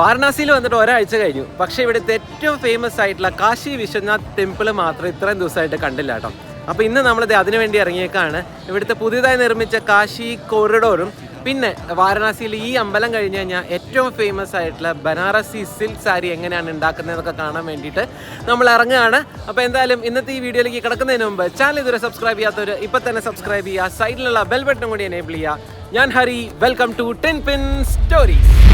വാരണാസിയിൽ വന്നിട്ട് ഒരാഴ്ച കഴിഞ്ഞു. പക്ഷെ ഇവിടുത്തെ ഏറ്റവും ഫേമസ് ആയിട്ടുള്ള കാശി വിശ്വനാഥ് ടെമ്പിൾ മാത്രം ഇത്രയും ദിവസമായിട്ട് കണ്ടില്ല കേട്ടോ. അപ്പോൾ ഇന്ന് നമ്മളിത് അതിനു വേണ്ടി ഇറങ്ങിയേക്കാണ്. ഇവിടുത്തെ പുതിയതായി നിർമ്മിച്ച കാശി കോറിഡോറും പിന്നെ വാരണാസിയിൽ ഈ അമ്പലം കഴിഞ്ഞ് കഴിഞ്ഞാൽ ഏറ്റവും ഫേമസ് ആയിട്ടുള്ള ബനാറസി സിൽക്ക് സാരി എങ്ങനെയാണ് ഉണ്ടാക്കുന്നതെന്നൊക്കെ കാണാൻ വേണ്ടിയിട്ട് നമ്മൾ ഇറങ്ങുകയാണ്. അപ്പോൾ എന്തായാലും ഇന്നത്തെ ഈ വീഡിയോയിലേക്ക് കിടക്കുന്നതിന് മുമ്പ് ചാനൽ ഇതുവരെ സബ്സ്ക്രൈബ് ചെയ്യാത്തവർ ഇപ്പം തന്നെ സബ്സ്ക്രൈബ് ചെയ്യുക. സൈഡിലുള്ള ബെൽ ബട്ടൺ കൂടി എനേബിൾ ചെയ്യുക. ഞാൻ Hari welcome to ten pin stories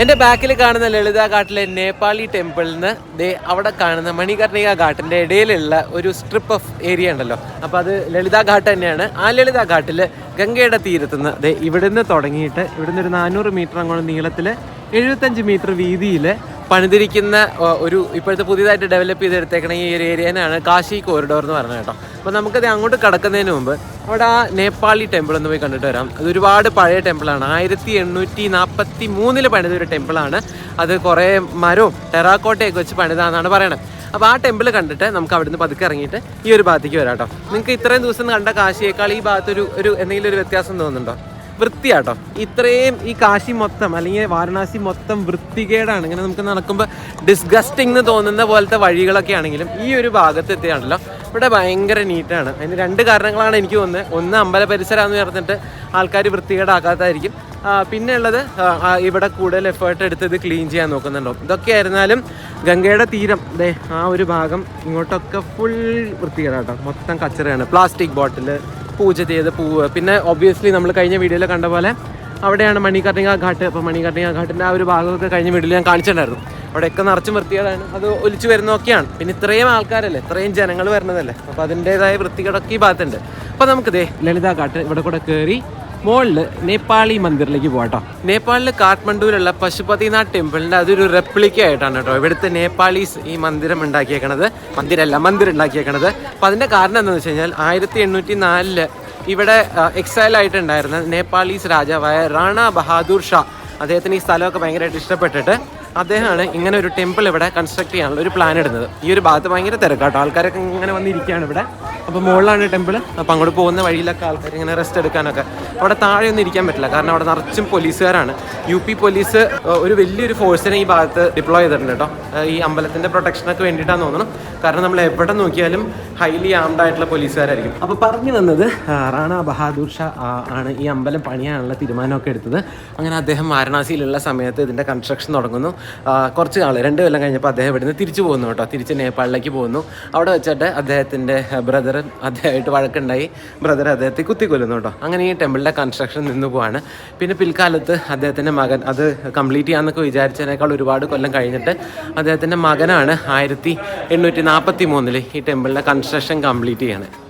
എന്റെ ബാക്കിൽ കാണുന്ന ലളിത ഘാട്ടിലെ നേപ്പാളി ടെമ്പിളിന് ദേ അവിടെ കാണുന്ന മണികർണിക ഘാട്ടിന്റെ ഇടയിലുള്ള ഒരു സ്ട്രിപ്പ് ഓഫ് ഏരിയ ഉണ്ടല്ലോ. അപ്പോൾ അത് ലളിത ഘാട്ട് തന്നെയാണ്. ആ ലളിത ഘാട്ടിൽ ഗംഗയുടെ തീരത്തുനിന്ന് ദേ ഇവിടുന്ന് തുടങ്ങിയിട്ട് ഇവിടുന്ന് ഒരു നാനൂറ് മീറ്റർ അങ്ങോട്ട് നീളത്തിൽ എഴുപത്തഞ്ച് മീറ്റർ വീതിയിൽ പണിതിരിക്കുന്ന ഒരു ഇപ്പോഴത്തെ പുതിയതായിട്ട് ഡെവലപ്പ് ചെയ്തെടുത്തേക്കണ ഈ ഒരു ഏരിയനാണ് കാശി കോറിഡോർ എന്ന് പറഞ്ഞത് കേട്ടോ. അപ്പോൾ നമുക്കത് അങ്ങോട്ട് കടക്കുന്നതിന് മുമ്പ് അവിടെ ആ നേപ്പാളി ടെമ്പിൾ ഒന്ന് പോയി കണ്ടിട്ട് വരാം. അത് ഒരുപാട് പഴയ ടെമ്പിളാണ് ആയിരത്തി എണ്ണൂറ്റി നാൽപ്പത്തി മൂന്നിൽ പണിത ഒരു ടെമ്പിളാണ് അത് കുറേ മരവും ടെറാക്കോട്ടയൊക്കെ വെച്ച് പണിതാന്നാണ് പറയണത്. അപ്പോൾ ആ ടെമ്പിൾ കണ്ടിട്ട് നമുക്ക് അവിടുന്ന് പതുക്കെ ഇറങ്ങിയിട്ട് ഈ ഒരു ഭാഗത്തേക്ക് വരാം കേട്ടോ. നിങ്ങൾക്ക് ഇത്രയും ദിവസം കണ്ട കാശിയേക്കാൾ ഈ ഭാഗത്തൊരു ഒരു എന്തെങ്കിലും ഒരു വ്യത്യാസം തോന്നുന്നുണ്ടോ? വൃത്തിയാട്ടോ. ഇത്രയും ഈ കാശി മൊത്തം അല്ലെങ്കിൽ വാരണാസി മൊത്തം വൃത്തികേടാണ്. ഇങ്ങനെ നമുക്ക് നടക്കുമ്പോൾ ഡിസ്ഗസ്റ്റിംഗ് എന്ന് തോന്നുന്ന പോലത്തെ വഴികളൊക്കെ ആണെങ്കിലും ഈ ഒരു ഭാഗത്ത് എത്തിയാണല്ലോ ഇവിടെ ഭയങ്കര നീറ്റാണ് അതിന് രണ്ട് കാരണങ്ങളാണ് എനിക്ക് തോന്നുന്നത് ഒന്ന് അമ്പല പരിസരമാണെന്ന് പറഞ്ഞിട്ട് ആൾക്കാർ വൃത്തികേടാക്കാത്തായിരിക്കും. ആ, പിന്നെ ഉള്ളത് ഇവിടെ കൂടുതൽ എഫേർട്ട് എടുത്ത് ഇത് ക്ലീൻ ചെയ്യാൻ നോക്കുന്നുണ്ടോ? ഇതൊക്കെ ആയിരുന്നാലും ഗംഗയുടെ തീരം ദേ ആ ഒരു ഭാഗം ഇങ്ങോട്ടൊക്കെ ഫുൾ വൃത്തികേടാട്ടോ. മൊത്തം കച്ചറയാണ്. പ്ലാസ്റ്റിക് ബോട്ടിൽ പൂജ ചെയ്ത് പൂവ്. പിന്നെ ഒബ്വിയസ്ലി നമ്മൾ കഴിഞ്ഞ വീഡിയോയിൽ കണ്ട പോലെ അവിടെയാണ് മണികർണിക ഘാട്ട്. അപ്പോൾ മണികർണിക ഘാട്ടിന്റെ ആ ഒരു ഭാഗമൊക്കെ കഴിഞ്ഞ വീഡിയോയിൽ ഞാൻ കാണിച്ചിട്ടുണ്ടായിരുന്നു. അവിടെയൊക്കെ നിറച്ചും വൃത്തികേടാണ്. അത് ഒലിച്ചു വരുന്നതൊക്കെയാണ്. പിന്നെ ഇത്രയും ആൾക്കാരല്ലേ ഇത്രയും ജനങ്ങൾ വരുന്നതല്ലേ. അപ്പോൾ അതിന്റെതായ വൃത്തികേടൊക്കെ ഈ ഭാഗത്തുണ്ട്. അപ്പോൾ നമുക്ക് ദേ ലളിത കാട്ട് ഇവിടെ കൂടെ കയറി മുകളിൽ നേപ്പാളി മന്ദിറിലേക്ക് പോകട്ടോ നേപ്പാളിൽ കാഠ്മണ്ഡുവിലുള്ള പശുപതിനാഥ് ടെമ്പിളിന്റെ അതൊരു റെപ്ലിക്ക ആയിട്ടാണ് കേട്ടോ. ഇവിടുത്തെ നേപ്പാളീസ് ഈ മന്ദിരം ഉണ്ടാക്കിയേക്കണത്. മന്ദിരമല്ല മന്ദിരം ഉണ്ടാക്കിയേക്കണത് അപ്പോൾ അതിന്റെ കാരണം എന്താണെന്ന് വെച്ച് കഴിഞ്ഞാൽ ആയിരത്തി എണ്ണൂറ്റി നാലിൽ ഇവിടെ എക്സൈൽ ആയിട്ടുണ്ടായിരുന്ന നേപ്പാളീസ് രാജാവായ റാണ ബഹാദൂർ ഷാ. അദ്ദേഹത്തിന് ഈ സ്ഥലമൊക്കെ ഭയങ്കരമായിട്ട് ഇഷ്ടപ്പെട്ടിട്ട് അദ്ദേഹമാണ് ഇങ്ങനെ ഒരു ടെമ്പിൾ ഇവിടെ കൺസ്ട്രക്ട് ചെയ്യാനുള്ള ഒരു പ്ലാൻ ഇടുന്നത്. ഈ ഒരു ഭാഗത്ത് ഭയങ്കര തിരക്കാട്ടോ. ആൾക്കാരൊക്കെ ഇങ്ങനെ വന്നിരിക്കുകയാണ് ഇവിടെ. അപ്പോൾ മുകളിലാണ് ടെമ്പിൾ അപ്പോൾ അങ്ങോട്ട് പോകുന്ന വഴിയിലൊക്കെ ആൾക്കാർ ഇങ്ങനെ റെസ്റ്റ് എടുക്കാനൊക്കെ. അവിടെ താഴെ ഒന്നും ഇരിക്കാൻ പറ്റില്ല. കാരണം അവിടെ നിറച്ചും പോലീസുകാരാണ്. യു പി പോലീസ് ഒരു വലിയൊരു ഫോഴ്സിനെ ഈ ഭാഗത്ത് ഡിപ്ലോയ് ചെയ്തിട്ടുണ്ട് കേട്ടോ. ഈ അമ്പലത്തിന്റെ പ്രൊട്ടക്ഷനൊക്കെ വേണ്ടിയിട്ടാണ് തോന്നുന്നു. കാരണം നമ്മൾ എവിടെ നോക്കിയാലും ഹൈലി ആംഡ് ആയിട്ടുള്ള പോലീസുകാരായിരിക്കും. അപ്പോൾ പറഞ്ഞു വന്നത് റാണ ബഹാദൂർ ഷാ ആണ് ഈ അമ്പലം പണിയാനുള്ള തീരുമാനമൊക്കെ എടുത്തത്. അങ്ങനെ അദ്ദേഹം വാരണാസിയിലുള്ള സമയത്ത് ഇതിന്റെ കൺസ്ട്രക്ഷൻ തുടങ്ങുന്നു. കുറച്ച് നാൾ രണ്ട് കൊല്ലം കഴിഞ്ഞപ്പോൾ അദ്ദേഹം ഇവിടുന്ന് തിരിച്ചു പോകുന്നു കേട്ടോ. തിരിച്ച് നേപ്പാളിലേക്ക് പോകുന്നു. അവിടെ വെച്ചിട്ട് അദ്ദേഹത്തിന്റെ ബ്രദർ അദ്ദേഹമായിട്ട് വഴക്കുണ്ടായി. ബ്രദർ അദ്ദേഹത്തെ കുത്തിക്കൊല്ലുന്നു കേട്ടോ. അങ്ങനെ ഈ ടെമ്പിളിന്റെ കൺസ്ട്രക്ഷൻ നിന്ന് പോവാണ്. പിന്നെ പിൽക്കാലത്ത് അദ്ദേഹത്തിന്റെ മകൻ അത് കംപ്ലീറ്റ് ചെയ്യാമെന്നൊക്കെ വിചാരിച്ചതിനേക്കാൾ ഒരുപാട് കൊല്ലം കഴിഞ്ഞിട്ട് അദ്ദേഹത്തിന്റെ മകനാണ് ആയിരത്തി എണ്ണൂറ്റി നാൽപ്പത്തി മൂന്നിൽ ഈ ടെമ്പിളിന്റെ കൺസ്ട്രക്ഷൻ കംപ്ലീറ്റ് ചെയ്യാണ്.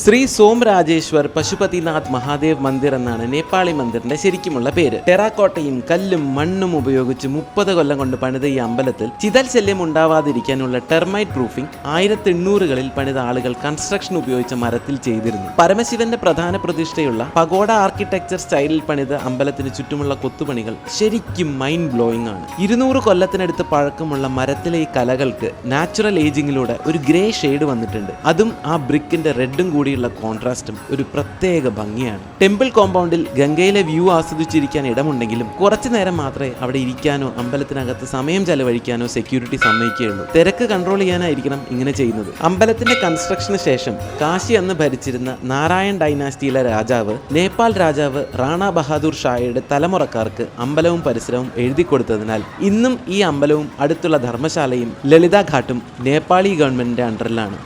ശ്രീ സോം രാജേശ്വർ പശുപതിനാഥ് മഹാദേവ് മന്ദിർ എന്നാണ് നേപ്പാളി മന്ദിറിന്റെ ശരിക്കുമുള്ള പേര്. ടെറാക്കോട്ടയും കല്ലും മണ്ണും ഉപയോഗിച്ച് മുപ്പത് കൊല്ലം കൊണ്ട് പണിത ഈ അമ്പലത്തിൽ ചിതൽ ശല്യം ഉണ്ടാവാതിരിക്കാനുള്ള ടെർമൈറ്റ് പ്രൂഫിംഗ് ആയിരത്തി എണ്ണൂറുകളിൽ പണിത ആളുകൾ കൺസ്ട്രക്ഷൻ ഉപയോഗിച്ച മരത്തിൽ ചെയ്തിരുന്നു. പരമശിവന്റെ പ്രധാന പ്രതിഷ്ഠയുള്ള പഗോഡ ആർക്കിടെക്ചർ സ്റ്റൈലിൽ പണിത അമ്പലത്തിന് ചുറ്റുമുള്ള കൊത്തുപണികൾ ശരിക്കും മൈൻഡ് ബ്ലോയിങ് ആണ്. ഇരുന്നൂറ് കൊല്ലത്തിനടുത്ത് പഴക്കമുള്ള മരത്തിലെ ഈ കലകൾക്ക് നാച്ചുറൽ ഏജിങ്ങിലൂടെ ഒരു ഗ്രേ ഷെയ്ഡ് വന്നിട്ടുണ്ട്. അതും ആ ബ്രിക്കിന്റെ റെഡും കൂടിയുള്ള കോൺട്രാസ്റ്റും ഒരു പ്രത്യേക ഭംഗിയാണ്. ടെമ്പിൾ കോമ്പൗണ്ടിൽ ഗംഗയിലെ വ്യൂ ആസ്വദിച്ചിരിക്കാൻ ഇടമുണ്ടെങ്കിലും കുറച്ചു നേരം മാത്രമേ അവിടെ ഇരിക്കാനോ അമ്പലത്തിനകത്ത് സമയം ചെലവഴിക്കാനോ സെക്യൂരിറ്റി സമ്മതിക്കുകയുള്ളൂ. തിരക്ക് കൺട്രോൾ ചെയ്യാനായിരിക്കണം ഇങ്ങനെ ചെയ്യുന്നത്. അമ്പലത്തിന്റെ കൺസ്ട്രക്ഷന് ശേഷം കാശി അന്ന് ഭരിച്ചിരുന്ന നാരായൺ ഡൈനാസ്റ്റിയിലെ രാജാവ് നേപ്പാൾ രാജാവ് റാണ ബഹാദൂർ ഷായുടെ തലമുറക്കാർക്ക് അമ്പലവും പരിസരവും എഴുതി കൊടുത്തതിനാൽ ഇന്നും ഈ അമ്പലവും അടുത്തുള്ള ധർമ്മശാലയും ലളിതാഘാട്ടും നേപ്പാളി ഗവൺമെന്റിന്റെ അണ്ടറിലാണ്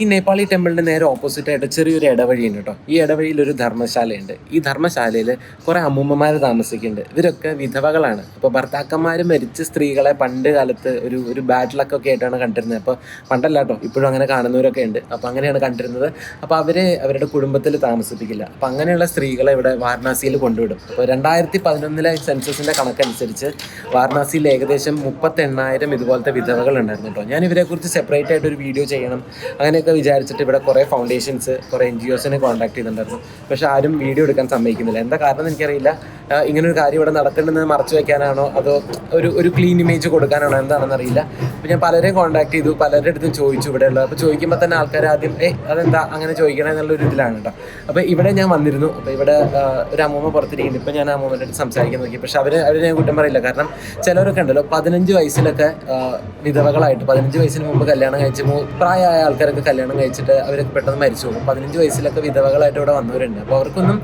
ഈ നേപ്പാളി ടെമ്പിളിന്റെ നേരെ ഓപ്പോസിറ്റ് ആയിട്ട് ചെറിയൊരു ഇടവഴിയുണ്ട് കേട്ടോ. ഈ ഇടവഴിയിൽ ഒരു ധർമ്മശാലയുണ്ട്. ഈ ധർമ്മശാലയിൽ കുറേ അമ്മൂമ്മമാർ താമസിക്കുന്നുണ്ട്. ഇവരൊക്കെ വിധവകളാണ്. അപ്പോൾ ഭർത്താക്കന്മാർ മരിച്ച സ്ത്രീകളെ പണ്ട് കാലത്ത് ഒരു ഒരു ബാറ്റിലൊക്കെ ലക്ക് ഒക്കെ ആയിട്ടാണ് കണ്ടിരുന്നത്. അപ്പോൾ പണ്ടല്ല കേട്ടോ ഇപ്പോഴും അങ്ങനെ കാണുന്നവരൊക്കെ ഉണ്ട്. അപ്പോൾ അങ്ങനെയാണ് കണ്ടിരുന്നത്. അപ്പോൾ അവരെ അവരുടെ കുടുംബത്തിൽ താമസിപ്പിക്കില്ല. അപ്പോൾ അങ്ങനെയുള്ള സ്ത്രീകളെ ഇവിടെ വാരണാസിയിൽ കൊണ്ടുവിടും. അപ്പോൾ രണ്ടായിരത്തി പതിനൊന്നിലെ സെൻസസിന്റെ കണക്കനുസരിച്ച് വാരണാസിയിൽ ഏകദേശം മുപ്പത്തെണ്ണായിരം ഇതുപോലത്തെ വിധവകൾ ഉണ്ടായിരുന്നു കേട്ടോ. ഞാൻ ഇവരെക്കുറിച്ച് സെപ്പറേറ്റ് ആയിട്ട് ഒരു വീഡിയോ ചെയ്യണം. അങ്ങനെയൊക്കെ വിചാരിച്ചിട്ട് ഇവിടെ കുറേ ഫൗണ്ടേഷൻസ് കുറേ എൻ ജി ഒസിനെ കോൺടാക്ട് ചെയ്തിട്ടുണ്ടായിരുന്നു. പക്ഷെ ആരും വീഡിയോ എടുക്കാൻ സമ്മതിക്കുന്നില്ല. എന്താ കാരണം എനിക്കറിയില്ല. ഒരു കാര്യം ഇവിടെ നടക്കുന്നുണ്ടെന്ന് മറച്ചു വെക്കാനാണോ? അതോ ഒരു ഒരു ക്ലീൻ ഇമേജ് കൊടുക്കാനാണോ? എന്താണെന്ന് അറിയില്ല. അപ്പോൾ ഞാൻ പലരെയും കോൺടാക്ട് ചെയ്തു പലരുടെ അടുത്തും ചോദിച്ചു ഇവിടെ ഉള്ളത് അപ്പോൾ ചോദിക്കുമ്പോൾ തന്നെ ആൾക്കാർ ആദ്യം ഏ അതെന്താ അങ്ങനെ ചോദിക്കണേ? എന്നുള്ള ഒരു ഇതിലാണ് കേട്ടോ. അപ്പോൾ ഇവിടെ ഞാൻ വന്നിരുന്നു. അപ്പോൾ ഇവിടെ ഒരു അമ്മൂമ്മ പുറത്തിരിക്കുന്നു. ഇപ്പോൾ ഞാൻ അമ്മൂമ്മന്റെ അടുത്ത് സംസാരിക്കാൻ നോക്കി. പക്ഷെ അവർ അവർ ഞാൻ കുറ്റം പറയില്ല. കാരണം ചിലവരൊക്കെ ഉണ്ടല്ലോ പതിനഞ്ച് വയസ്സിലൊക്കെ വിധവകളായിട്ട് പതിനഞ്ച് വയസ്സിന് മുമ്പ് കല്യാണം കഴിച്ച് പ്രായമായ ആൾക്കാരൊക്കെ കല്യാണം കഴിച്ചിട്ട് അവരൊക്കെ പെട്ടെന്ന് മരിച്ചു പോകും. പതിനഞ്ച് വയസ്സിലൊക്കെ വിധവകളായിട്ട് ഇവിടെ വന്നവരുണ്ട്. അപ്പോൾ അവർക്കൊന്നും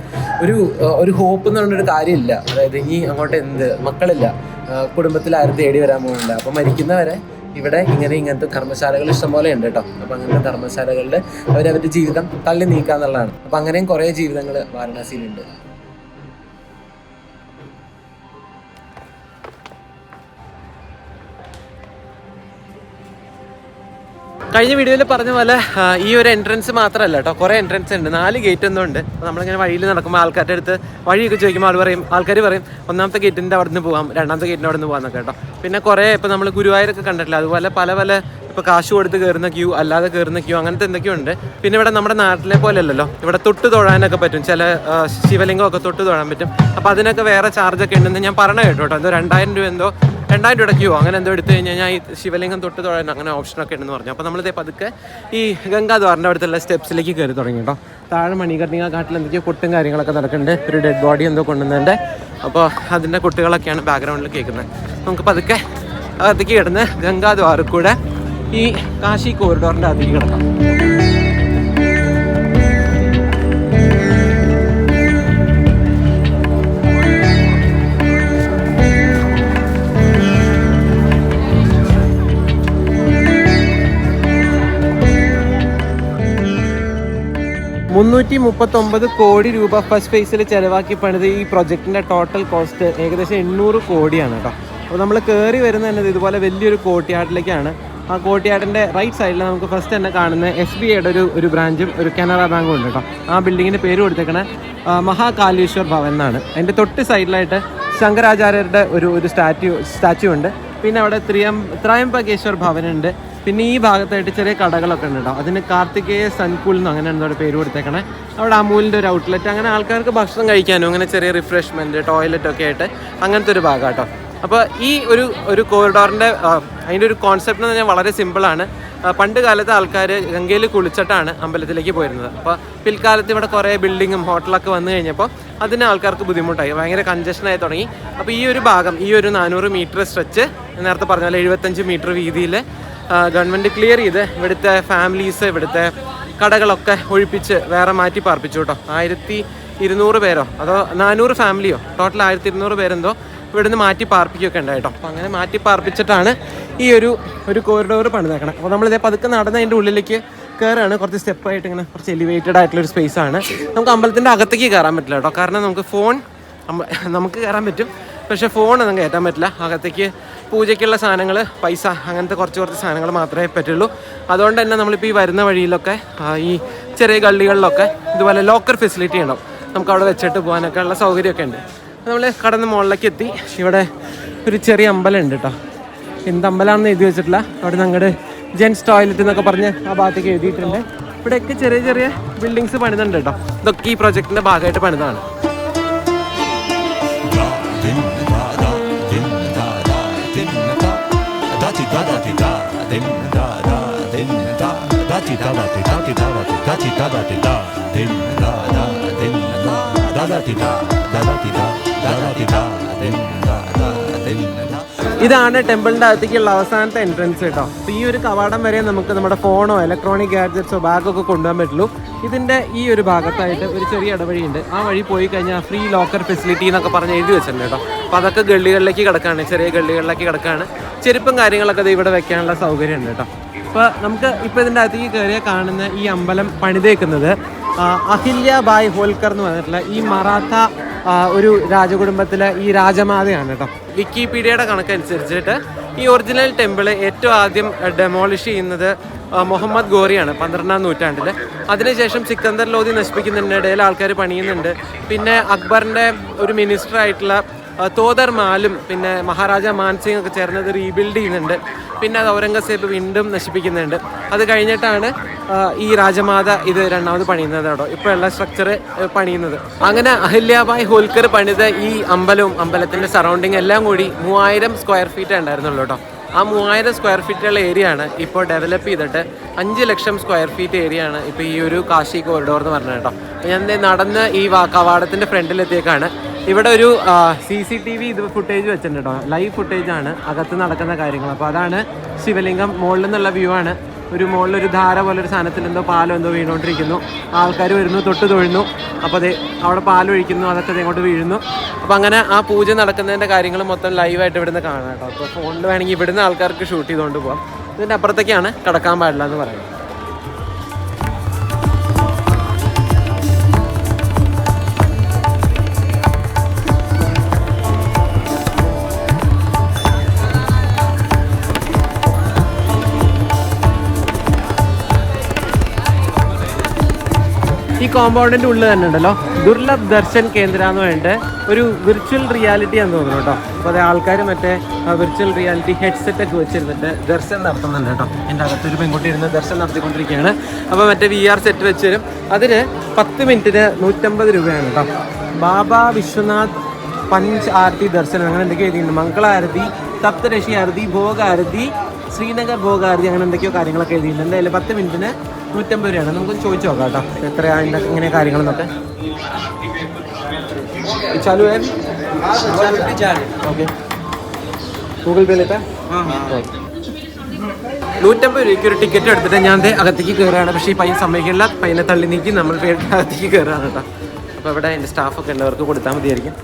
ഒരു ഒരു ഹോപ്പ് എന്ന് പറഞ്ഞൊരു കാര്യമില്ല. അതായത് ഇനി അങ്ങോട്ട് എന്ത് മക്കളില്ല. കുടുംബത്തിൽ ആരും തേടി വരാൻ പോകുന്നില്ല. അപ്പോൾ മരിക്കുന്നവരെ ഇവിടെ ഇങ്ങനെ ഇങ്ങനത്തെ ധർമ്മശാലകൾ ഇഷ്ടംപോലെ ഉണ്ട് കേട്ടോ. അപ്പോൾ അങ്ങനത്തെ ധർമ്മശാലകളിൽ അവരവരുടെ ജീവിതം തള്ളി നീക്കുക എന്നുള്ളതാണ് അപ്പോൾ അങ്ങനെയും കുറേ ജീവിതങ്ങൾ വാരണാസിയിലുണ്ട്. കഴിഞ്ഞ വീഡിയോയിൽ പറഞ്ഞ പോലെ ഈ ഒരു എൻട്രൻസ് മാത്രമല്ല കേട്ടോ കുറേ എൻട്രൻസ് ഉണ്ട്. നാല് ഗേറ്റ് ഒന്നും ഉണ്ട്. അപ്പോൾ നമ്മളിങ്ങനെ വഴിയിൽ നടക്കുമ്പോൾ ആൾക്കാരുടെ അടുത്ത് വഴിയൊക്കെ ചോദിക്കുമ്പോൾ ആൾ പറയും ആൾക്കാർ പറയും ഒന്നാമത്തെ ഗേറ്റിന്റെ അവിടെ നിന്ന് പോകാം രണ്ടാമത്തെ ഗേറ്റിന്റെ അവിടെ നിന്ന് പോകാമെന്നൊക്കെ കേട്ടോ പിന്നെ കുറേ ഇപ്പോൾ നമ്മൾ ഗുരുവായൂരൊക്കെ കണ്ടിട്ടില്ല. അതുപോലെ പല പല ഇപ്പോൾ കാശ് കൊടുത്ത് കയറുന്ന ക്യൂ അല്ലാതെ കയറുന്ന ക്യൂ അങ്ങനത്തെ എന്തൊക്കെയോ ഉണ്ട്. പിന്നെ ഇവിടെ നമ്മുടെ നാട്ടിലെ പോലെ അല്ലല്ലോ. ഇവിടെ തൊട്ട് തൊഴാനൊക്കെ പറ്റും. ചില ശിവലിംഗമൊക്കെ തൊട്ട് തൊഴാൻ പറ്റും. അപ്പോൾ അതിനൊക്കെ വേറെ ചാർജൊക്കെ ഉണ്ടെന്ന് ഞാൻ പറഞ്ഞ കേട്ടോ കേട്ടോ എന്തോ രണ്ടായിരം രൂപ എന്തോ രണ്ടായിരം രൂപയ്ക്കോ അങ്ങനെ എന്തോ എടുത്തു കഴിഞ്ഞ് കഴിഞ്ഞാൽ ഈ ശിവലിംഗം തൊട്ട് തൊഴാൻ അങ്ങനെ ഓപ്ഷനൊക്കെ ഉണ്ടെന്ന് പറഞ്ഞു. അപ്പോൾ നമ്മളിതേ പതുക്കെ ഈ ഗംഗാദ്വാറിന്റെ അടുത്തുള്ള സ്റ്റെപ്സിലേക്ക് കയറി തുടങ്ങി കേട്ടോ. താഴെ മണികർണിക കാട്ടിൽ എന്തൊക്കെയോ കൊട്ടും കാര്യങ്ങളൊക്കെ നടക്കുന്നുണ്ട്. ഒരു ഡെഡ് ബോഡി എന്തോ കൊണ്ടുവന്നതിന്റെ അപ്പോൾ അതിന്റെ കുട്ടികളൊക്കെയാണ് ബാക്ക്ഗ്രൗണ്ടിൽ കേൾക്കുന്നത്. നമുക്ക് പതുക്കെ അകത്തേക്ക് കിടന്ന് ഗംഗാദ്വാറിൽ കൂടെ ഈ കാശി കോറിഡോറിന്റെ അതിലേക്ക് കിടക്കാം. മുന്നൂറ്റി മുപ്പത്തൊമ്പത് കോടി രൂപ ഫസ്റ്റ് ഫേസിൽ ചിലവാക്കി പണിത് ഈ പ്രൊജക്ടിന്റെ ടോട്ടൽ കോസ്റ്റ് ഏകദേശം എണ്ണൂറ് കോടിയാണ് കേട്ടോ അപ്പോൾ നമ്മൾ കയറി വരുന്നത് തന്നെ ഇതുപോലെ വലിയൊരു കോട്ടിയാട്ടിലേക്കാണ്. ആ കോട്ടിയാടിന്റെ റൈറ്റ് സൈഡിൽ നമുക്ക് ഫസ്റ്റ് തന്നെ കാണുന്ന എസ് ബി ഐയുടെ ഒരു ഒരു ബ്രാഞ്ചും ഒരു കനറ ബാങ്കും ഉണ്ട് കേട്ടോ ആ ബിൽഡിങ്ങിന്റെ പേര് കൊടുത്തേക്കണ മഹാകാലേശ്വർ ഭവൻ എന്നാണ്. അതിന്റെ തൊട്ട് സൈഡിലായിട്ട് ശങ്കരാചാര്യരുടെ ഒരു ഒരു സ്റ്റാറ്റ്യൂ സ്റ്റാച്യു ഉണ്ട്. പിന്നെ അവിടെ ത്രിയം ത്രയംബകേശ്വർ ഭവനുണ്ട് പിന്നെ ഈ ഭാഗത്തായിട്ട് ചെറിയ കടകളൊക്കെ ഉണ്ട് കേട്ടോ. അതിന് കാർത്തികേയ സൺകൂൾ എന്ന് അങ്ങനെ എന്തോ പേര് കൊടുത്തേക്കണേ. അവിടെ അമൂലിന്റെ ഒരു ഔട്ട്ലെറ്റ് അങ്ങനെ ആൾക്കാർക്ക് ഭക്ഷണം കഴിക്കാനും അങ്ങനെ ചെറിയ റിഫ്രഷ്മെന്റ് ടോയ്ലറ്റ് ഒക്കെ ആയിട്ട് അങ്ങനത്തെ ഒരു ഭാഗം കേട്ടോ. അപ്പോൾ ഈ ഒരു ഒരു കോറിഡോറിന്റെ അതിന്റെ ഒരു കോൺസെപ്റ്റ് എന്ന് പറഞ്ഞാൽ വളരെ സിമ്പിളാണ് പണ്ട് കാലത്ത് ആൾക്കാർ ഗംഗയിൽ കുളിച്ചിട്ടാണ് അമ്പലത്തിലേക്ക് പോയിരുന്നത്. അപ്പോൾ പിൽക്കാലത്ത് ഇവിടെ കുറേ ബിൽഡിങ്ങും ഹോട്ടലൊക്കെ വന്നു കഴിഞ്ഞപ്പോൾ അതിന് ആൾക്കാർക്ക് ബുദ്ധിമുട്ടായി. ഭയങ്കര കൺജഷനായി തുടങ്ങി. അപ്പോൾ ഈ ഒരു ഭാഗം ഈ ഒരു നാനൂറ് മീറ്റർ സ്ട്രെച്ച് നേരത്തെ പറഞ്ഞാൽ എഴുപത്തഞ്ച് മീറ്റർ വീതിയിൽ ഗവൺമെന്റ് ക്ലിയർ ചെയ്ത് ഇവിടുത്തെ ഫാമിലീസ് ഇവിടുത്തെ കടകളൊക്കെ ഒഴിപ്പിച്ച് വേറെ മാറ്റി പാർപ്പിച്ചു കേട്ടോ. ആയിരത്തി ഇരുന്നൂറ് പേരോ? അതോ നാനൂറ് ഫാമിലിയോ? ടോട്ടൽ ആയിരത്തി ഇരുന്നൂറ് പേരെന്തോ ഇവിടുന്ന് മാറ്റി പാർപ്പിക്കുകയൊക്കെ ഉണ്ടായിട്ടോ അപ്പോൾ അങ്ങനെ മാറ്റി പാർപ്പിച്ചിട്ടാണ് ഈ ഒരു ഒരു കോറിഡോർ പണിതേക്കണം അപ്പോൾ നമ്മളിതേ പതുക്കെ നടന്ന് അതിന്റെ ഉള്ളിലേക്ക് കയറാണ് കുറച്ച് സ്റ്റെപ്പായിട്ട് ഇങ്ങനെ കുറച്ച് എലിവേറ്റഡ് ആയിട്ടുള്ള ഒരു സ്പേസ് ആണ്. നമുക്ക് അമ്പലത്തിന്റെ അകത്തേക്ക് കയറാൻ പറ്റില്ല കേട്ടോ. കാരണം നമുക്ക് ഫോൺ നമുക്ക് കയറാൻ പറ്റും. പക്ഷേ ഫോൺ നമുക്ക് കയറ്റാൻ പറ്റില്ല. അകത്തേക്ക് പൂജയ്ക്കുള്ള സാധനങ്ങൾ പൈസ അങ്ങനത്തെ കുറച്ച് കുറച്ച് സാധനങ്ങൾ മാത്രമേ പറ്റുള്ളൂ. അതുകൊണ്ട് തന്നെ നമ്മളിപ്പോൾ ഈ വരുന്ന വഴിയിലൊക്കെ ഈ ചെറിയ ഗള്ളികളിലൊക്കെ ഇതുപോലെ ലോക്കർ ഫെസിലിറ്റി ഉണ്ടാവും. നമുക്ക് അവിടെ വെച്ചിട്ട് പോകാനൊക്കെ ഉള്ള സൗകര്യമൊക്കെ ഉണ്ട്. നമ്മൾ കടന്ന് മുകളിലേക്ക് എത്തി. ഇവിടെ ഒരു ചെറിയ അമ്പലം ഉണ്ട് കേട്ടോ. എന്ത് അമ്പലമാണെന്ന് എഴുതി വെച്ചിട്ടില്ല. അവിടെ ഞങ്ങളുടെ ജെൻസ് ടോയ്ലറ്റ് എന്നൊക്കെ പറഞ്ഞ് ആ ഭാഗത്തേക്ക് എഴുതിയിട്ടുണ്ട്. ഇവിടെയൊക്കെ ചെറിയ ചെറിയ ബിൽഡിങ്സ് പണിതുണ്ട് കേട്ടോ. ഇതൊക്കെ ഈ പ്രോജക്റ്റിന്റെ ഭാഗമായിട്ട് പണിതാണ്. Da da ti da din da da din da da ti da da ti da ti da da ti da ti da da ti da din da da din da da da ti da da da ti da da da ti da din da da din da ഇതാണ് ടെമ്പിളിന്റെ അകത്തേക്കുള്ള അവസാനത്തെ entrance കേട്ടോ. അപ്പം ഈ ഒരു കവാടം വരെ നമുക്ക് നമ്മുടെ ഫോണോ ഇലക്ട്രോണിക് ഗാഡ്ജറ്റ്സോ ബാഗൊക്കെ കൊണ്ടുപോകാൻ പറ്റുള്ളൂ. ഇതിന്റെ ഈ ഒരു ഭാഗത്തായിട്ട് ഒരു ചെറിയ ഇടവഴിയുണ്ട്. ആ വഴി പോയി കഴിഞ്ഞാൽ ഫ്രീ ലോക്കർ ഫെസിലിറ്റി എന്നൊക്കെ പറഞ്ഞ് എഴുതി വെച്ചിട്ടുണ്ട് കേട്ടോ. അപ്പൊ അതൊക്കെ ഗള്ളികളിലേക്ക് കിടക്കുകയാണ് ചെറിയ ഗള്ളികളിലേക്ക് കിടക്കുകയാണ് ചെരുപ്പും കാര്യങ്ങളൊക്കെ ദേ ഇവിടെ വെക്കാനുള്ള സൗകര്യം ഉണ്ട് കേട്ടോ. അപ്പോൾ നമുക്ക് ഇപ്പോൾ ഇതിന്റെ അകത്തേക്ക് കയറിയ കാണുന്ന ഈ അമ്പലം പണിതേക്കുന്നത് അഹില്യ ബായ് ഹോൽക്കർ എന്ന് പറഞ്ഞിട്ടുള്ള ഈ മറാത്ത ഒരു രാജകുടുംബത്തിലെ ഈ രാജമാതയാണ് കേട്ടോ. വിക്കിപീഡിയയുടെ കണക്കനുസരിച്ചിട്ട് ഈ ഒറിജിനൽ ടെമ്പിൾ ഏറ്റവും ആദ്യം ഡെമോളിഷ് ചെയ്യുന്നത് മുഹമ്മദ് ഗോറിയാണ് പന്ത്രണ്ടാം നൂറ്റാണ്ടിൽ അതിനുശേഷം സിക്കന്ദർ ലോധി നശിപ്പിക്കുന്നതിനിടയിൽ ആൾക്കാർ പണിയുന്നുണ്ട്. പിന്നെ അക്ബറിന്റെ ഒരു മിനിസ്റ്റർ ആയിട്ടുള്ള തോദർ മാലും പിന്നെ മഹാരാജ മാൻസിംഗ് ഒക്കെ ചേർന്നത് റീബിൽഡ് ചെയ്യുന്നുണ്ട്. പിന്നെ അത് ഔറംഗസേബ് വീണ്ടും നശിപ്പിക്കുന്നുണ്ട്. അത് കഴിഞ്ഞിട്ടാണ് ഈ രാജമാത ഇത് രണ്ടാമത് പണിയുന്നത് കേട്ടോ. ഇപ്പോൾ ഉള്ള സ്ട്രക്ചർ പണിയുന്നത്. അങ്ങനെ അഹല്യാബായ് ഹോൽക്കർ പണിത ഈ അമ്പലവും അമ്പലത്തിന്റെ സറൗണ്ടിങ് എല്ലാം കൂടി മൂവായിരം സ്ക്വയർ ഫീറ്റ് ഉണ്ടായിരുന്നുള്ളൂ കേട്ടോ. ആ മൂവായിരം സ്ക്വയർ ഫീറ്റുള്ള ഏരിയ ആണ് ഇപ്പോൾ ഡെവലപ്പ് ചെയ്തിട്ട് അഞ്ച് ലക്ഷം സ്ക്വയർ ഫീറ്റ് ഏരിയ ആണ് ഇപ്പോൾ ഈ ഒരു കാശി കോറിഡോർ എന്ന് പറഞ്ഞത് കേട്ടോ. ഞാൻ നടന്ന് ഈ കവാടത്തിന്റെ ഫ്രണ്ടിലെത്തിയേക്കാണ് ഇവിടെ ഒരു സി സി ടി വി ഇത് ഫുട്ടേജ് വെച്ചിട്ടുണ്ട് കേട്ടോ ലൈവ് ഫുട്ടേജ് ആണ് അകത്ത് നടക്കുന്ന കാര്യങ്ങൾ. അപ്പോൾ അതാണ് ശിവലിംഗം മുകളിൽ നിന്നുള്ള വ്യൂ ആണ്. ഒരു മുകളിൽ ഒരു ധാര പോലെ ഒരു സാധനത്തിൽ എന്തോ പാലോ എന്തോ വീണുകൊണ്ടിരിക്കുന്നു ആൾക്കാർ വരുന്നു തൊട്ട് തൊഴുന്നു. അപ്പോൾ അതെ അവിടെ പാലൊഴിക്കുന്നു അതൊക്കെ ഇങ്ങോട്ട് വീഴുന്നു. അപ്പോൾ അങ്ങനെ ആ പൂജ നടക്കുന്നതിന്റെ കാര്യങ്ങൾ മൊത്തം ലൈവായിട്ട് ഇവിടുന്ന് കാണാം കേട്ടോ അപ്പോൾ ഫോണിൽ വേണമെങ്കിൽ ഇവിടുന്ന് ആൾക്കാർക്ക് ഷൂട്ട് ചെയ്തുകൊണ്ട് പോകാം ഇതിന്റെ അപ്പുറത്തേക്കാണ് കടക്കാൻ പാടില്ല എന്ന് പറയുന്നത്. ഈ കോമ്പൗണ്ടിന്റെ ഉള്ളിൽ തന്നെ ഉണ്ടല്ലോ. ദുർലഭ് ദർശൻ കേന്ദ്ര എന്ന് പറഞ്ഞിട്ട് ഒരു വിർച്വൽ റിയാലിറ്റി എന്ന് തോന്നുന്നു കേട്ടോ. അപ്പോൾ അതേ ആൾക്കാർ മറ്റേ വിർച്വൽ റിയാലിറ്റി ഹെഡ്സെറ്റ് ഒക്കെ വെച്ചിരുന്നിട്ട് ദർശനം നടത്തുന്നുണ്ട് കേട്ടോ. എന്റെ അകത്തൊരു പെൺകുട്ടി ഇരുന്ന് ദർശനം നടത്തിക്കൊണ്ടിരിക്കുകയാണ്. അപ്പോൾ മറ്റേ വി ആർ സെറ്റ് വെച്ച് തരും. അതിന് പത്ത് മിനിറ്റിന് നൂറ്റമ്പത് രൂപയാണ് കേട്ടോ. ബാബ വിശ്വനാഥ് പഞ്ച് ആരതി ദർശനം. അങ്ങനെ എന്തൊക്കെയോ എഴുതിയിട്ടുണ്ട്. മംഗളാരതി സപ്തരശി ആരതി ഭോഗാരതി ശ്രീനഗർ ഭോഗാരതി അങ്ങനെ എന്തൊക്കെയോ കാര്യങ്ങളൊക്കെ എഴുതിയിട്ടുണ്ട്. എന്തായാലും പത്ത് മിനിറ്റിന് നൂറ്റമ്പത് രൂപയാണ് നമുക്കൊന്ന് ചോദിച്ചു നോക്കാം കേട്ടോ എത്രയാണ് അതിൻ്റെ ഇങ്ങനെ കാര്യങ്ങളെന്നൊക്കെ चालू है ഓക്കെ ഗൂഗിൾ പേ ലേറ്റാ നൂറ്റമ്പത് രൂപയ്ക്ക് ഒരു ടിക്കറ്റ് എടുത്തിട്ട് ഞാൻ ദേ അകത്തേക്ക് കയറുകയാണ് പക്ഷേ ഈ പയ്യൻ സമ്മതിക്കില്ല പയ്യനെ തള്ളി നീക്കി നമ്മൾ പേര് അകത്തേക്ക് കയറുകയാണ് കേട്ടോ അപ്പോൾ ഇവിടെ എൻ്റെ സ്റ്റാഫൊക്കെ ഉള്ളവർക്ക് കൊടുത്താൽ മതിയായിരിക്കും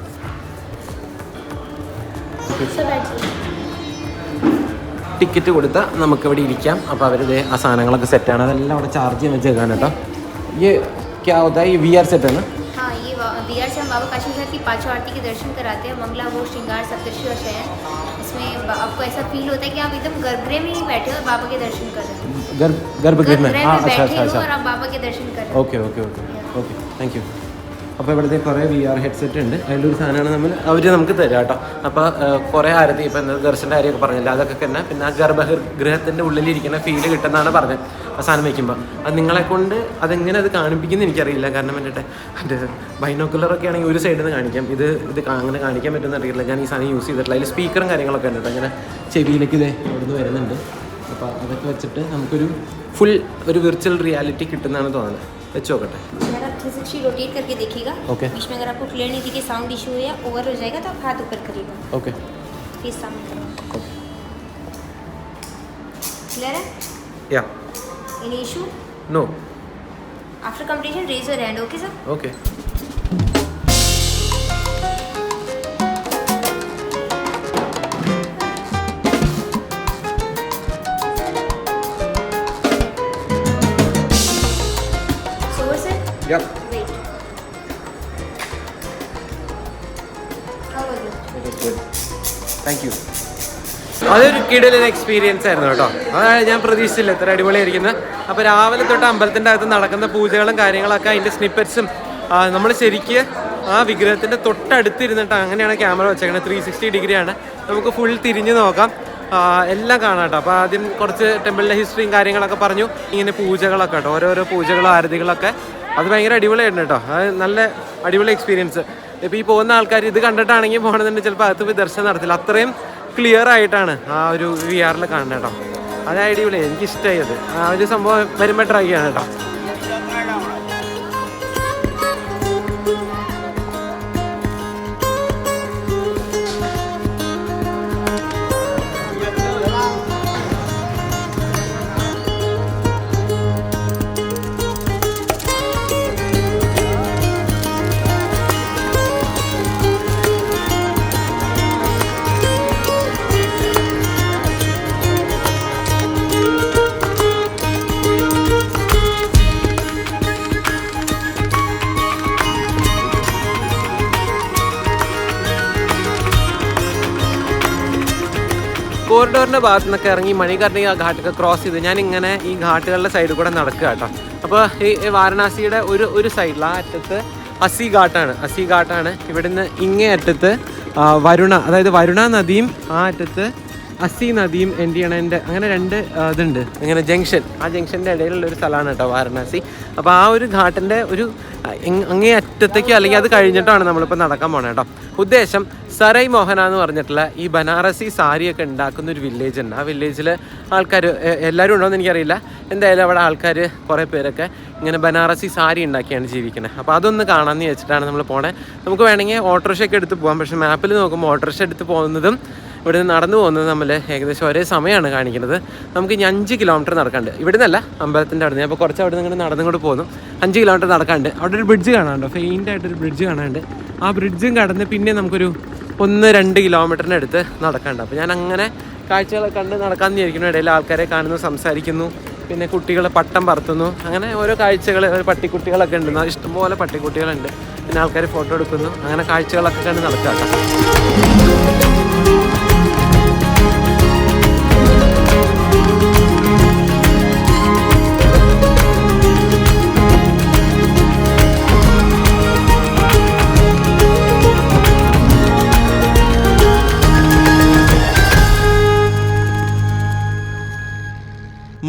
ടിക്കറ്റ് കൊടുത്താൽ നമുക്ക് ഇവിടെ ഇരിക്കാം അപ്പോൾ അവർ ആ സാധനങ്ങളൊക്കെ സെറ്റാണ് അതെല്ലാം അവിടെ ചാർജ് ചെയ്യാൻ വെച്ചേക്കാൻ കേട്ടോ ഈ ക്യാ होता है ये वी आर सेट है ना हाँ ये बिहार से हम बाबा काशी विश्वनाथ की पांचों आरती के दर्शन कराते हैं मंगला भोग श्रृंगार सप्तर्षि और शयन इसमें बा- आपको ऐसा फील होता है कि आप एकदम गर्भगृह में ही बैठे हो और बाबा के दर्शन कर रहे हो गर्भ गर्भगृह में गर्भगृह हाँ में अच्छा बैठे अच्छा हो अच्छा और आप बाबा के दर्शन कर रहे हो okay okay okay okay thank you അപ്പോൾ ഇവിടുത്തെ കുറേ വി ആർ ഹെഡ്സെറ്റ് ഉണ്ട്. അതിലൊരു സാധനമാണ് നമ്മൾ അവർ നമുക്ക് തരാം കേട്ടോ. അപ്പോൾ കുറേ ആരതി ഇപ്പം എന്താ ദർശന്റെ കാര്യമൊക്കെ പറഞ്ഞില്ല? അതൊക്കെ തന്നെ. പിന്നെ ആ ഗർഭഗൃഹത്തിന്റെ ഉള്ളിലിരിക്കുന്ന ഫീൽ കിട്ടുന്നതാണ് പറഞ്ഞത്. ആ സാധനം വയ്ക്കുമ്പോൾ അത് നിങ്ങളെ കൊണ്ട് അതെങ്ങനെ അത് കാണിപ്പിക്കുന്നു എനിക്കറിയില്ല. കാരണം വേണ്ടിയിട്ട് അത് ബൈനോക്കുലറൊക്കെ ആണെങ്കിൽ ഒരു സൈഡിൽ നിന്ന് കാണിക്കാം. ഇത് ഇത് അങ്ങനെ കാണിക്കാൻ പറ്റുന്ന അറിയില്ല. ഞാൻ ഈ സാധനം യൂസ് ചെയ്തിട്ടില്ല. അതിൽ സ്പീക്കറും കാര്യങ്ങളൊക്കെ ഉണ്ട് അങ്ങനെ ചെവിയിലേക്ക് ഇതേ ഇവിടുന്ന് വരുന്നുണ്ട്. അപ്പോൾ അതൊക്കെ വെച്ചിട്ട് നമുക്കൊരു ഫുൾ ഒരു വിർച്വൽ റിയാലിറ്റി കിട്ടുന്നതാണ് തോന്നുന്നത്. വെച്ച് നോക്കട്ടെ. हाथ थ्री सिक्सटी रोटेट करके देखिएगा। ओके बीच में अगर आपको क्लियर नहीं दिखे साउंड इशू या ओवर हो जाएगा तो आप हाथ ऊपर करिएगा ओके फिर साउंड करो। क्लियर है? या any issue no after completion raise your hand okay sir okay Yep. Wait. How was it? It was good. Thank you. അതൊരു കിടലൊരു എക്സ്പീരിയൻസ് ആയിരുന്നു കേട്ടോ അതാണ് ഞാൻ പ്രതീക്ഷിച്ചില്ല ഇത്ര അടിപൊളിയായിരിക്കുന്നത് അപ്പോൾ രാവിലെ തൊട്ട് അമ്പലത്തിന്റെ അകത്ത് നടക്കുന്ന പൂജകളും കാര്യങ്ങളൊക്കെ അതിന്റെ സ്നിപ്പറ്റ്സും നമ്മൾ ശരിക്ക് ആ വിഗ്രഹത്തിന്റെ തൊട്ടടുത്തിരുന്നിട്ട് അങ്ങനെയാണ് ക്യാമറ വെച്ചേക്കുന്നത് ത്രീ സിക്സ്റ്റി ഡിഗ്രിയാണ് നമുക്ക് ഫുൾ തിരിഞ്ഞു നോക്കാം എല്ലാം കാണാം കേട്ടോ അപ്പോൾ ആദ്യം കുറച്ച് ടെമ്പിളിന്റെ ഹിസ്റ്ററിയും കാര്യങ്ങളൊക്കെ പറഞ്ഞു ഇങ്ങനെ പൂജകളൊക്കെ കേട്ടോ ഓരോരോ പൂജകളും ആരതികളൊക്കെ അത് ഭയങ്കര അടിപൊളിയായിരുന്നു കേട്ടോ. അത് നല്ല അടിപൊളി എക്സ്പീരിയൻസ് ഇപ്പോൾ ഈ പോകുന്ന ആൾക്കാർ ഇത് കണ്ടിട്ടാണെങ്കിൽ പോകണമെന്നുണ്ടെങ്കിൽ ചിലപ്പോൾ അകത്ത് ദർശനം നടത്തില്ല. അത്രയും ക്ലിയർ ആയിട്ടാണ് ആ ഒരു വി ആറിൽ കാണുന്നത് കേട്ടോ. അത് അടിപൊളിയാണ് എനിക്ക് ഇഷ്ടമായി അത്. ആ ഒരു സംഭവം വരുമ്പോൾ ട്രൈ ചെയ്യണം കേട്ടോ. കോറിഡോറിന്റെ ഭാഗത്ത് നിന്നൊക്കെ ഇറങ്ങി മണികർണിക ഘാട്ടൊക്കെ ക്രോസ് ചെയ്ത് ഞാൻ ഇങ്ങനെ ഈ ഘാട്ടുകളുടെ സൈഡിൽ കൂടെ നടക്കുക കേട്ടോ. അപ്പോൾ ഈ വാരണാസിയുടെ ഒരു ഒരു സൈഡിൽ ആ അറ്റത്ത് അസി ഘാട്ടാണ്. അസി ഘാട്ടാണ്. ഇവിടുന്ന് ഇങ്ങേ അറ്റത്ത് വരുണ അതായത് വരുണ നദിയും ആ അറ്റത്ത് അസി നദിയും എന്റെ ചെയ്യണതിന്റെ അങ്ങനെ രണ്ട് ഇതുണ്ട്. ഇങ്ങനെ ജംഗ്ഷൻ. ആ ജംഗ്ഷന്റെ ഇടയിലുള്ള ഒരു സ്ഥലമാണ് കേട്ടോ വാരണാസി. അപ്പോൾ ആ ഒരു ഘാട്ടിന്റെ ഒരു അങ്ങേ അറ്റത്തേക്കോ അല്ലെങ്കിൽ അത് കഴിഞ്ഞിട്ടാണ് നമ്മളിപ്പോൾ നടക്കാൻ പോണേ കേട്ടോ. ഉദ്ദേശം സരൈ മോഹന എന്ന് പറഞ്ഞിട്ടുള്ള ഈ ബനാറസി സാരിയൊക്കെ ഉണ്ടാക്കുന്ന ഒരു വില്ലേജ് ഉണ്ട്. ആ വില്ലേജിൽ ആൾക്കാർ എല്ലാവരും ഉണ്ടോ എന്ന് എനിക്കറിയില്ല. എന്തായാലും അവിടെ ആൾക്കാർ കുറേ പേരൊക്കെ ഇങ്ങനെ ബനാറസി സാരി ഉണ്ടാക്കിയാണ് ജീവിക്കുന്നത് അപ്പോൾ അതൊന്ന് കാണാമെന്ന് വെച്ചിട്ടാണ് നമ്മൾ പോണേ. നമുക്ക് വേണമെങ്കിൽ ഓട്ടോറിക്ഷ ഒക്കെ എടുത്ത് പോകാം പക്ഷേ മാപ്പിൽ നോക്കുമ്പോൾ ഓട്ടോറിക്ഷ എടുത്ത് പോകുന്നതും ഇവിടെ നിന്ന് നടന്നു പോകുന്നത് നമ്മൾ ഏകദേശം ഒരേ സമയമാണ് കാണിക്കുന്നത്. നമുക്ക് ഇനി അഞ്ച് കിലോമീറ്റർ നടക്കാണ്ട് ഇവിടെ നിന്നല്ല അമ്പലത്തിന്റെ അവിടെ നിന്ന് അപ്പോൾ കുറച്ച് അവിടെ നിന്ന് നടന്നുകൊണ്ട് പോകുന്നു. അഞ്ച് കിലോമീറ്റർ നടക്കാണ്ട് അവിടെ ഒരു ബ്രിഡ്ജ് കാണാനുണ്ടോ? ഫെയിന്റ് ആയിട്ടൊരു ബ്രിഡ്ജ് കാണാനുണ്ട്. ആ ബ്രിഡ്ജും കടന്ന് പിന്നെ നമുക്കൊരു ഒന്ന് രണ്ട് കിലോമീറ്ററിന്റെ അടുത്ത് നടക്കാണ്ട് അപ്പോൾ ഞാൻ അങ്ങനെ കാഴ്ചകളൊക്കെ കണ്ട് നടക്കാമെന്ന് വിചാരിക്കുന്നു. ഇടയിൽ ആൾക്കാരെ കാണുന്നു സംസാരിക്കുന്നു. പിന്നെ കുട്ടികൾ പട്ടം പറത്തുന്നു. അങ്ങനെ ഓരോ കാഴ്ചകൾ പട്ടിക്കുട്ടികളൊക്കെ ഉണ്ട്. ഇഷ്ടംപോലെ പട്ടിക്കുട്ടികളുണ്ട്. പിന്നെ ആൾക്കാർ ഫോട്ടോ എടുക്കുന്നു. അങ്ങനെ കാഴ്ചകളൊക്കെ കണ്ട് നടക്കാം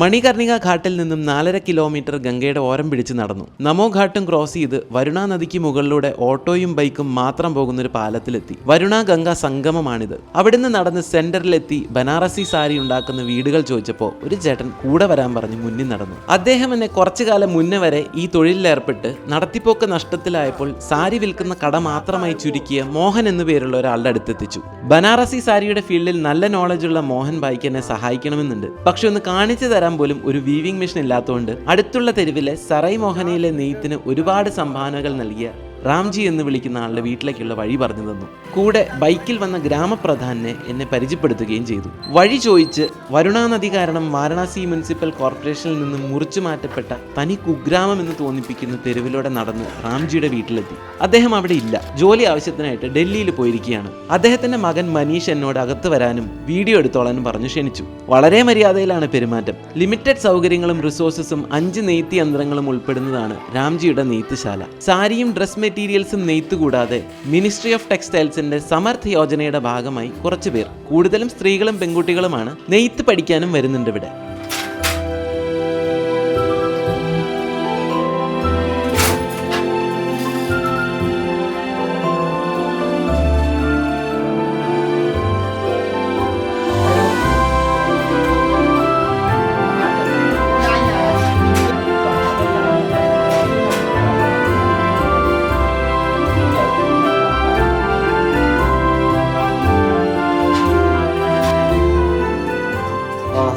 മണികർണിക ഘാട്ടിൽ നിന്നും നാലര കിലോമീറ്റർ ഗംഗയുടെ ഓരം പിടിച്ച് നടന്നു. നമോ ഘാട്ടും ക്രോസ് ചെയ്ത് വരുണ നദിക്ക് മുകളിലൂടെ ഓട്ടോയും ബൈക്കും മാത്രം പോകുന്ന ഒരു പാലത്തിലെത്തി. വരുണ ഗംഗ സംഗമമാണിത്. അവിടുന്ന് നടന്ന് സെന്ററിലെത്തി ബനാറസി സാരി ഉണ്ടാക്കുന്ന വീടുകൾ ചോദിച്ചപ്പോൾ ഒരു ചേട്ടൻ കൂടെ വരാൻ പറഞ്ഞ് മുന്നിൽ നടന്നു. അദ്ദേഹം എന്നെ കുറച്ചു കാലം മുന്നേ വരെ ഈ തൊഴിലിലേർപ്പെട്ട് നടത്തിപ്പോക്ക് നഷ്ടത്തിലായപ്പോൾ സാരി വിൽക്കുന്ന കട മാത്രമായി ചുരുക്കിയ മോഹൻ എന്നു പേരുള്ള ഒരാളുടെ അടുത്തെത്തിച്ചു. ബനാറസി സാരിയുടെ ഫീൽഡിൽ നല്ല നോളജുള്ള മോഹൻ ഭായിക്ക് എന്നെ സഹായിക്കണമെന്നുണ്ട്. പക്ഷെ ഒന്ന് കാണിച്ചു തരാൻ പോലും ഒരു വീവിംഗ് മെഷീൻ ഇല്ലാത്തതുകൊണ്ട് അടുത്തുള്ള തെരുവിലെ സറൈ മോഹനയിലെ നെയ്ത്തിന് ഒരുപാട് സംഭാവനകൾ നൽകിയ റാംജി എന്ന് വിളിക്കുന്ന ആളുടെ വീട്ടിലേക്കുള്ള വഴി പറഞ്ഞു തന്നു. കൂടെ ബൈക്കിൽ വന്ന ഗ്രാമപ്രധാനെ എന്നെ പരിചയപ്പെടുത്തുകയും ചെയ്തു. വഴി ചോദിച്ച് വരുണാനദി കാരണം വാരണാസി മുനിസിപ്പൽ കോർപ്പറേഷനിൽ നിന്ന് മുറിച്ചു മാറ്റപ്പെട്ട തനി കുഗ്രാമം എന്ന് തോന്നിപ്പിക്കുന്ന തെരുവിലൂടെ നടന്ന് റാംജിയുടെ വീട്ടിലെത്തി. അദ്ദേഹം അവിടെ ഇല്ല. ജോലി ആവശ്യത്തിനായിട്ട് ഡൽഹിയിൽ പോയിരിക്കുകയാണ്. അദ്ദേഹത്തിന്റെ മകൻ മനീഷ് എന്നോട് അകത്ത് വരാനും വീഡിയോ എടുത്തോളാനും പറഞ്ഞു ക്ഷണിച്ചു. വളരെ മര്യാദയിലാണ് പെരുമാറ്റം. ലിമിറ്റഡ് സൗകര്യങ്ങളും റിസോഴ്സസും അഞ്ച് നെയ്ത്ത് യന്ത്രങ്ങളും ഉൾപ്പെടുന്നതാണ് രാംജിയുടെ നെയ്ത്തുശാല. സാരിയും ഡ്രസ് മെറ്റീരിയൽസും നെയ്ത്ത് കൂടാതെ മിനിസ്ട്രി ഓഫ് ടെക്സ്റ്റൈൽസിന്റെ സമർത്ഥ യോജനയുടെ ഭാഗമായി കുറച്ചുപേർ കൂടുതലും സ്ത്രീകളും പെൺകുട്ടികളുമാണ് നെയ്ത്ത് പഠിക്കാനും വരുന്നുണ്ട് ഇവിടെ.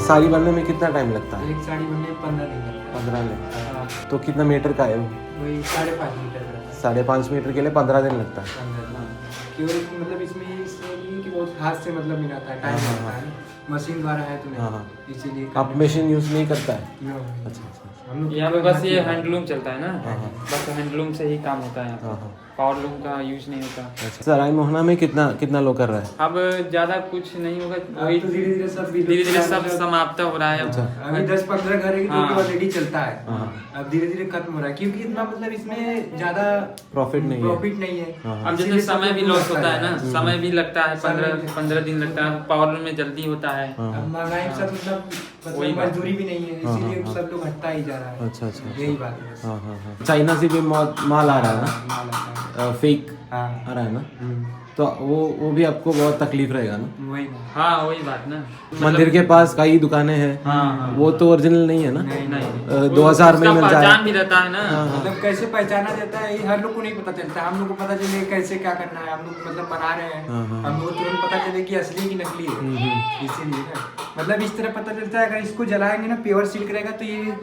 साड़ी बनने में कितना टाइम लगता है? एक साड़ी बनने में पंद्रह दिन लगता पंद्रह दिन। है। हाँ, तो कितना मीटर का है वो? वही साढ़े पाँच मीटर का साढ़े पाँच मीटर के लिए पंद्रह दिन लगता है। पंद्रह दिन केवल मतलब इसमें ये इसलिए नहीं कि बहुत हाथ से मतलब मिलाता है टाइम हाँ, लगता हाँ, है। मशीन द्वारा है तो हाँ, हाँ। नहीं इसीलिए आप मशीन यूज़ नहीं करता है? नो, अच्छा अच्छा हम लोग यहाँ पे बस ये हैंडलूम चलता है ना? हाँ, हाँ। बस हैंडलूम से ही काम होता है यहाँ हाँ हाँ। पावर लूम का यूज़ नहीं होता अच्छा सराय मोहना में कितना कितना लोग कर रहा है अब ज़्यादा कुछ नहीं होगा अब वही तो धीरे धीरे सब धीरे धीरे सब समाप्त हो रहा है अब अच्छा। अभी दस पंद्रह घर है जो हाँ। ऑलरेडी चलता है हाँ। अब धीरे धीरे खत्म हो रहा है क्योंकि इतना मतलब इसमें ज़्यादा प्रॉफिट नहीं प्रॉफिट नहीं है हाँ। अब जैसे समय भी लॉस होता है ना हम्म। समय भी लगता है पंद्रह पंद्रह दिन लगता है पावर लूम में जल्दी होता है महँगाई सब मतलब मतलब मजदूरी भी नहीं है इसीलिए सब लोग हटता ही जा रहा है अच्छा अच्छा अच्छा। यही बात है। हाँ हाँ हाँ चाइना से भी माल आ रहा माल है। फेक हाँ। आ रहा है ना? हम्म, तो वो वो भी आपको बहुत तकलीफ़ रहेगा ना? वही हाँ वही बात ना। मंदिर के पास कई दुकानें हैं। हाँ हाँ। वो तो ओरिजिनल नहीं है ना? नहीं नहीं। दो हज़ार में मिल जाए। पहचान भी रहता है ना। हाँ, हाँ। मतलब कैसे पहचाना जाता है हर लोग को नहीं पता चलता। हम लोग को पता चले कैसे क्या करना है हम लोग मतलब बना रहे हैं। हाँ। हम लोग को तुरंत पता चले कि असली की नकली है। इसीलिए मतलब इस तरह पता चलता है अगर इसको जलाएँगे ना प्योर सिल्क रहेगा तो ये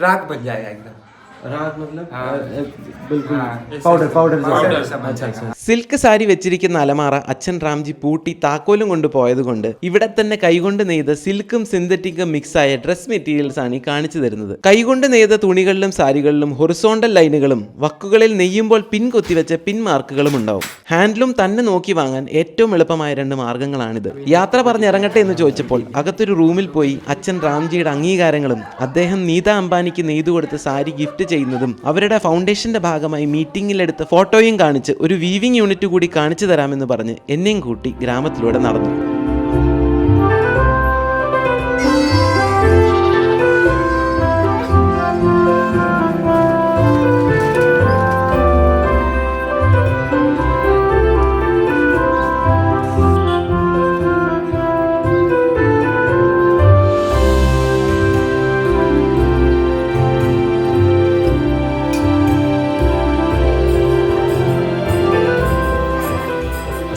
राख बन जाएगा एकदम। रात मतलब हाँ। अ, अ, बिल्कुल हाँ। पाउडर पाउडर पाउडर जैसा। सा बन अच्छा जाएगा। अच्छा സിൽക്ക് സാരി വെച്ചിരിക്കുന്ന അലമാറ അച്ഛൻ റാംജി പൂട്ടി താക്കോലും കൊണ്ട് പോയതുകൊണ്ട് ഇവിടെ തന്നെ കൈകൊണ്ട് നെയ്ത സിൽക്കും സിന്തറ്റിക്കും മിക്സായ ഡ്രസ് മെറ്റീരിയൽസ് ആണ് ഈ കാണിച്ചു തരുന്നത് കൈകൊണ്ട് നെയ്ത തുണികളിലും സാരികളിലും ഹൊറിസോണ്ടൽ ലൈനുകളും വക്കുകളിൽ നെയ്യുമ്പോൾ പിൻ കൊത്തിവെച്ച പിൻ മാർക്കുകളും ഉണ്ടാവും ഹാൻഡിലും തന്നെ നോക്കി വാങ്ങാൻ ഏറ്റവും എളുപ്പമായ രണ്ട് മാർഗങ്ങളാണിത് യാത്ര പറഞ്ഞിറങ്ങട്ടെ എന്ന് ചോദിച്ചപ്പോൾ അകത്തൊരു റൂമിൽ പോയി അച്ഛൻ റാംജിയുടെ അംഗീകാരങ്ങളും അദ്ദേഹം നീത അംബാനിക്ക് നെയ്തു കൊടുത്ത സാരി ഗിഫ്റ്റ് ചെയ്യുന്നതും അവരുടെ ഫൗണ്ടേഷന്റെ ഭാഗമായി മീറ്റിംഗിലെടുത്ത് ഫോട്ടോയും കാണിച്ച് ഒരു വീവിംഗ് യൂണിറ്റ് കൂടി കാണിച്ചു തരാമെന്ന് പറഞ്ഞ് എന്നെയും കൂട്ടി ഗ്രാമത്തിലൂടെ നടന്നു.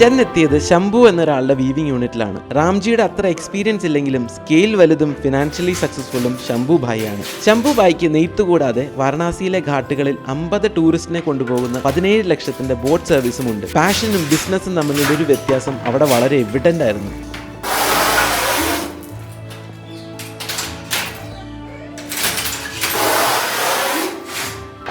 ചെന്നെത്തിയത് ശംഭു എന്നൊരാളുടെ വീവിംഗ് യൂണിറ്റിലാണ് റാംജിയുടെ അത്ര എക്സ്പീരിയൻസ് ഇല്ലെങ്കിലും സ്കെയിൽ വലുതും ഫിനാൻഷ്യലി സക്സസ്ഫുള്ളും ശംഭു ഭായിയാണ്. ശംഭു ഭായിക്ക് നെയ്ത്ത് കൂടാതെ വാരണാസിയിലെ ഘാട്ടുകളിൽ അമ്പത് ടൂറിസ്റ്റിനെ കൊണ്ടുപോകുന്ന പതിനേഴ് ലക്ഷത്തിന്റെ ബോട്ട് സർവീസും ഉണ്ട്. പാഷനും ബിസിനസ്സും തമ്മിലുള്ള ഒരു വ്യത്യാസം അവിടെ വളരെ എവിഡന്റ് ആയിരുന്നു.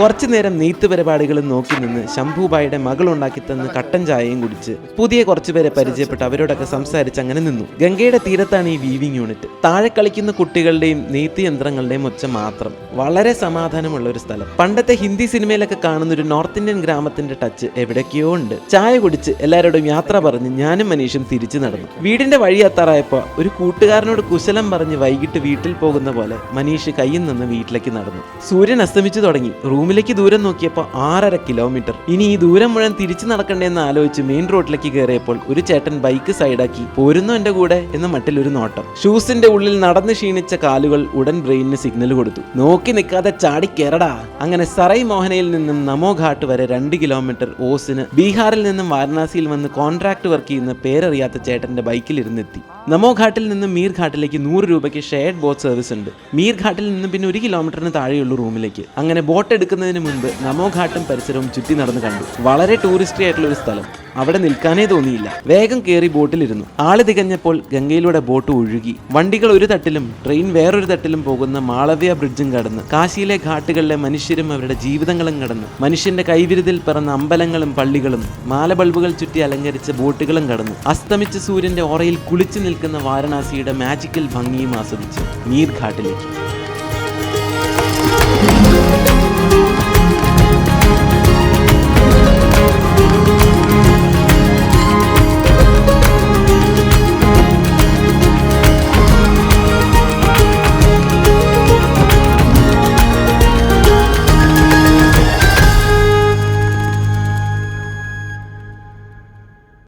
കുറച്ചു നേരം നെയ്ത്ത് പരിപാടികളും നോക്കി നിന്ന് ശംഭുബായിയുടെ മകൾ ഉണ്ടാക്കി തന്ന് കട്ടൻ ചായയും കുടിച്ച് പുതിയ കുറച്ചുപേരെ പരിചയപ്പെട്ട് അവരോടൊക്കെ സംസാരിച്ച് അങ്ങനെ നിന്നു. ഗംഗയുടെ തീരത്താണ് ഈ വീവിംഗ് യൂണിറ്റ് താഴെ കളിക്കുന്ന കുട്ടികളുടെയും നെയ്ത്ത് യന്ത്രങ്ങളുടെയും ഒച്ച മാത്രം വളരെ സമാധാനമുള്ള ഒരു സ്ഥലം. പണ്ടത്തെ ഹിന്ദി സിനിമയിലൊക്കെ കാണുന്ന ഒരു നോർത്ത് ഇന്ത്യൻ ഗ്രാമത്തിന്റെ ടച്ച് എവിടെയൊക്കെയോ ഉണ്ട്. ചായ കുടിച്ച് എല്ലാവരോടും യാത്ര പറഞ്ഞ് ഞാനും മനീഷും തിരിച്ചു നടന്നു. വീടിന്റെ വഴി എത്താറായപ്പോ ഒരു കൂട്ടുകാരനോട് കുശലം പറഞ്ഞ് വൈകിട്ട് വീട്ടിൽ പോകുന്ന പോലെ മനീഷ് കയ്യിൽ നിന്ന് വീട്ടിലേക്ക് നടന്നു. സൂര്യൻ അസ്തമിച്ചു തുടങ്ങി. റൂമിലേക്ക് ദൂരം നോക്കിയപ്പോൾ ആറര കിലോമീറ്റർ ഇനി ഈ ദൂരം മുഴുവൻ തിരിച്ചു നടക്കണ്ടേന്ന് ആലോചിച്ച് മെയിൻ റോഡിലേക്ക് കയറിയപ്പോൾ ഒരു ചേട്ടൻ ബൈക്ക് സൈഡാക്കി പോരുന്നു എന്റെ കൂടെ? എന്ന് മട്ടിൽ ഒരു നോട്ടം. ഷൂസിന്റെ ഉള്ളിൽ നടന്ന് ക്ഷീണിച്ച കാലുകൾ ഉടൻ ബ്രെയിനിന് സിഗ്നൽ കൊടുത്തു. നോക്കി നിൽക്കാതെ ചാടി കയറടാ അങ്ങനെ സറൈ മോഹനയിൽ നിന്നും നമോ ഘാട്ട് വരെ രണ്ട് കിലോമീറ്റർ ഓസിന് ബീഹാറിൽ നിന്നും വാരണാസിയിൽ വന്ന് കോൺട്രാക്ട് വർക്ക് ചെയ്യുന്ന പേരറിയാത്ത ചേട്ടന്റെ ബൈക്കിൽ ഇരുന്നെത്തി. നമോ ഘാട്ടിൽ നിന്ന് മീർ ഘാട്ടിലേക്ക് നൂറ് രൂപയ്ക്ക് ഷെയർഡ് ബോട്ട് സർവീസ് ഉണ്ട്. മീർ ഘാട്ടിൽ നിന്ന് പിന്നെ ഒരു കിലോമീറ്ററിന് താഴെയുള്ള റൂമിലേക്ക്. അങ്ങനെ ബോട്ട് എടുക്കുന്നതിന് മുൻപ് നമോ ഘാട്ടും പരിസരവും ചുറ്റി നടന്ന് കണ്ടു. വളരെ ടൂറിസ്റ്റി ആയിട്ടുള്ള ഒരു സ്ഥലം. അവിടെ നിൽക്കാനേ തോന്നിയില്ല. വേഗം കയറി ബോട്ടിലിരുന്നു ആൾ തികഞ്ഞപ്പോൾ ഗംഗയിലൂടെ ബോട്ട് ഒഴുകി. വണ്ടികൾ ഒരു തട്ടിലും ട്രെയിൻ വേറൊരു തട്ടിലും പോകുന്ന മാളവ്യ ബ്രിഡ്ജും കടന്ന്. കാശിയിലെ ഘാട്ടുകളിലെ മനുഷ്യരും അവരുടെ ജീവിതങ്ങളും കടന്ന്. മനുഷ്യന്റെ കൈവിരുതിൽ പിറന്ന അമ്പലങ്ങളും പള്ളികളും മാലബൾബുകൾ ചുറ്റി അലങ്കരിച്ച ബോട്ടുകളും കടന്നു. അസ്തമിച്ച സൂര്യന്റെ ഓറയിൽ കുളിച്ചു നിൽക്കുന്ന വാരണാസിയുടെ മാജിക്കൽ ഭംഗിയും ആസ്വദിച്ച് മീർ ഘാട്ടിലേക്ക്